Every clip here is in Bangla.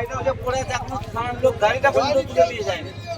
গাড়িটা ওই যে পড়ে আছে,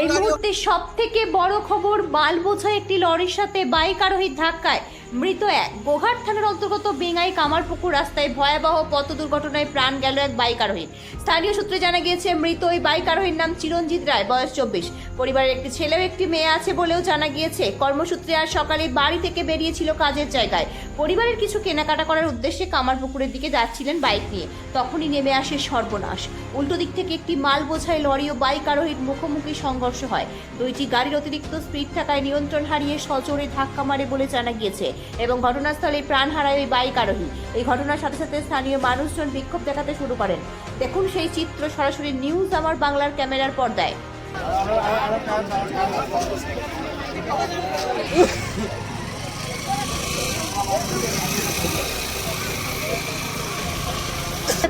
এই মুহূর্তে সব থেকে বড় খবর মাল একটি লরির সাথে বাইক আরোহীর ধাক্কায় মৃত এক। গোঘাট থানার অন্তর্গত বেঙ্গাই কামারপুকুর রাস্তায় ভয়াবহ পথ দুর্ঘটনায় প্রাণ গেল এক বাইক আরোহীর। স্থানীয় সূত্রে জানা গিয়েছে, মৃত ওই বাইক আরোহীর নাম চিরঞ্জিত রায়, বয়স চব্বিশ। পরিবারের একটি ছেলে ও একটি মেয়ে আছে বলেও জানা গিয়েছে। কর্মসূত্রে আজ সকালে বাড়ি থেকে বেরিয়েছিল কাজের জায়গায়। পরিবারের কিছু কেনাকাটা করার উদ্দেশ্যে কামারপুকুরের দিকে যাচ্ছিলেন বাইক নিয়ে। তখনই নেমে আসে সর্বনাশ। উল্টো দিক থেকে একটি মাল বোঝাই লরি ও বাইক আরোহীর মুখোমুখি সংঘর্ষ হয়। দুইটি গাড়ির অতিরিক্ত স্পিড থাকায় নিয়ন্ত্রণ হারিয়ে সজোরে ধাক্কা মারে বলে জানা গিয়েছে এবং ঘটনাস্থলে প্রাণ হারায় ওই বাইক আরোহী। এই ঘটনার সাথে সাথে স্থানীয় মানুষজন বিক্ষোভ দেখাতে শুরু করেন। দেখুন সেই চিত্র সরাসরি নিউজ আমার বাংলার ক্যামেরার পর্দায়।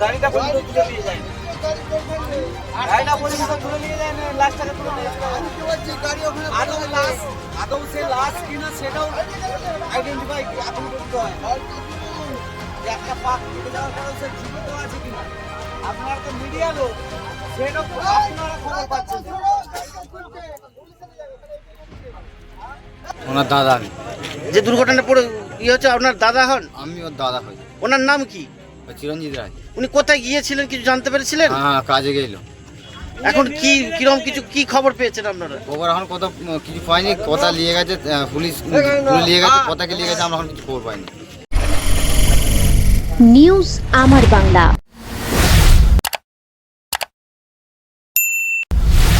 গাড়িটা তুলে নিয়ে যায়নি। গাড়িটা পর্যন্ত তুলে নিয়ে যায়নি, লাশটাকে তুলে নিয়ে গেছে। আদৌ লাশ আদৌ সে লাশ কিনা সেটাও আইডেন্টিফাই এখন করতে হয় একটা পাক যাওয়ার পরেও সে আপনারা তো মিডিয়া লোক সেটা আপনারা খবর পাচ্ছেন। ওনার দাদা আমি। যে দুর্ঘটনা পড়ে ইয়ে হচ্ছে আপনার দাদা হন? আমি ওর দাদা হই। ওনার নাম কি? ওই চিরঞ্জিত রায়। উনি কোথায় গিয়েছিলেন কিছু জানতে পেরেছিলেন? হ্যাঁ কাজে গেল। এখন কি কীরকম কিছু কি খবর পেয়েছেন আপনারা? খবর এখন কত কিছু পাইনি কথা নিয়ে গেছে আহ, পুলিশ পুলিশ নিয়ে গেছে কথাকে নিয়ে গেছে আমরা এখন কিছু খবর পাইনি। নিউজ আমার বাংলা।